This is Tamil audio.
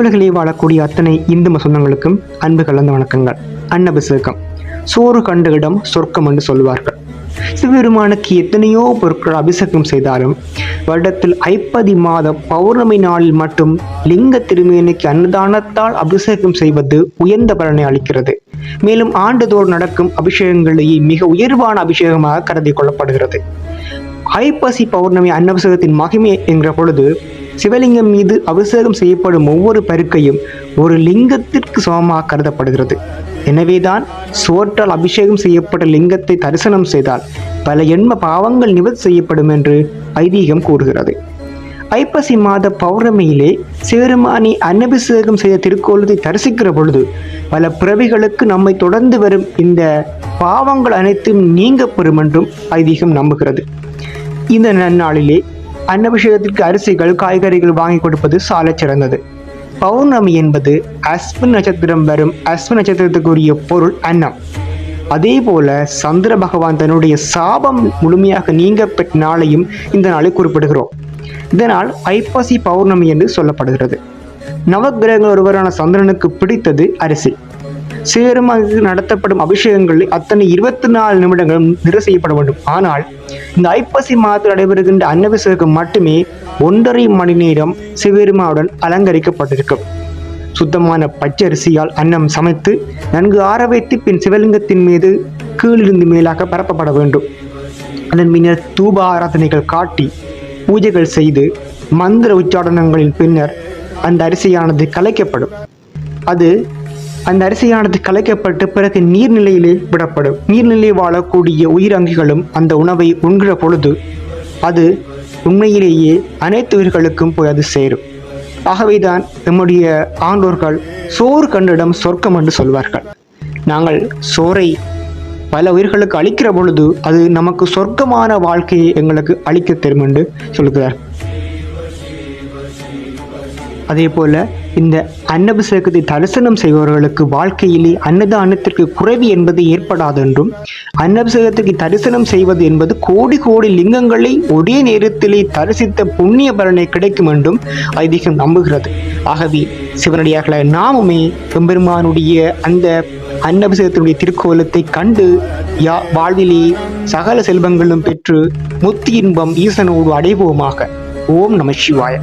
உலகிலே வாழக்கூடிய அத்தனை இந்து சொந்தங்களுக்கும் அன்பு கலந்த வணக்கங்கள். அன்னபிஷேகம் சோறு கண்ட இடம் சொர்க்கம் என்று சொல்வார்கள் சிவபெருமானுக்கு எத்தனையோ பொருட்கள் அபிஷேகம் செய்தாலும் வருடத்தில் ஐப்பதி மாத பௌர்ணமி நாளில் மட்டும் லிங்க திருமேனிக்கு அன்னதானத்தால் அபிஷேகம் செய்வது உயர்ந்த பலனை அளிக்கிறது. மேலும் ஆண்டுதோறும் நடக்கும் அபிஷேகங்களையே மிக உயர்வான அபிஷேகமாக கருதி கொள்ளப்படுகிறது. ஐப்பசி பௌர்ணமி அன்னபிஷேகத்தின் மகிமை என்கிற பொழுது சிவலிங்கம் மீது அபிஷேகம் செய்யப்படும் ஒவ்வொரு பருக்கையும் ஒரு லிங்கத்திற்கு சமமாக கருதப்படுகிறது. எனவேதான் சோற்றால் அபிஷேகம் செய்யப்பட்ட லிங்கத்தை தரிசனம் செய்தால் பல எண்ம பாவங்கள் நிவர்த்தி செய்யப்படும் என்று ஐதீகம் கூறுகிறது. ஐப்பசி மாத பௌர்ணமியிலே சிவருமானி அன்னபிஷேகம் செய்த திருக்கோலத்தை தரிசிக்கிற பொழுது பல பிறவிகளுக்கு நம்மை தொடர்ந்து வரும் இந்த பாவங்கள் அனைத்தும் நீங்க பெறும் என்றும் ஐதீகம் நம்புகிறது. இந்த நன்னாளிலே அன்னபிஷேகத்திற்கு அரிசிகள் காய்கறிகள் வாங்கி கொடுப்பது சாலச் சிறந்தது. பௌர்ணமி என்பது அஸ்வின் நட்சத்திரம் வரும் அஸ்வின் நட்சத்திரத்துக்குரிய பொருள் அன்னம். அதே போல சந்திர பகவான் தன்னுடைய சாபம் முழுமையாக நீங்க பெற்ற நாளையும் இந்த நாளை குறிப்பிடுகிறோம். இதனால் ஐப்பசி பௌர்ணமி என்று சொல்லப்படுகிறது. நவகிரகங்கள் ஒருவரான சந்திரனுக்கு பிடித்தது அரிசி. சிவருமாக நடத்தப்படும் அபிஷேகங்களில் அத்தனை இருபத்தி நாலு நிமிடங்களும் நிறைவு செய்யப்பட வேண்டும். ஆனால் இந்த ஐப்பசி மாதத்தில் நடைபெறுகின்ற அன்னபிஷேகம் மட்டுமே ஒன்றரை மணி நேரம் சிவபெருமாவுடன் அலங்கரிக்கப்பட்டிருக்கும். சுத்தமான பச்சரிசியால் அன்னம் சமைத்து நன்கு ஆற வைத்து பின் சிவலிங்கத்தின் மீது கீழிருந்து மேலாக பரப்பப்பட வேண்டும். அதன் பின்னர் தூப ஆராதனைகள் காட்டி பூஜைகள் செய்து மந்திர உச்சாடனங்களின் பின்னர் அந்த அரிசியானது கலைக்கப்படும். அது அந்த அரிசியானது கலைக்கப்பட்டு பிறகு நீர்நிலையிலே விடப்படும். நீர்நிலை வாழக்கூடிய உயிரங்கிகளும் அந்த உணவை உண்கிற பொழுது அது உண்மையிலேயே அனைத்து உயிர்களுக்கும் போய் அது சேரும். ஆகவேதான் நம்முடைய ஆண்டோர்கள் சோறு கண்டிடம் சொர்க்கம் என்று சொல்வார்கள். நாங்கள் சோறை பல உயிர்களுக்கு அளிக்கிற பொழுது அது நமக்கு சொர்க்கமான வாழ்க்கையை எங்களுக்கு அளிக்க தரும் என்று சொல்கிறார் அதே போல இந்த அன்னபிஷேகத்தை தரிசனம் செய்பவர்களுக்கு வாழ்க்கையிலே அன்னதானத்திற்கு குறைவு என்பது ஏற்படாது என்றும் அன்னபிஷேகத்துக்கு தரிசனம் செய்வது என்பது கோடி கோடி லிங்கங்களை ஒரே நேரத்திலே தரிசித்த புண்ணிய பலனை கிடைக்கும் என்றும் ஐதீகம் நம்புகிறது. ஆகவே சிவனடியார்கள நாமுமே பெம்பெருமானுடைய அந்த அன்னபிஷேகத்தினுடைய திருக்கோலத்தை கண்டு யா வாழ்விலே சகல செல்வங்களும் பெற்று முத்தி இன்பம் ஈசனோடு அடைவோமாக. ஓம் நம சிவாய.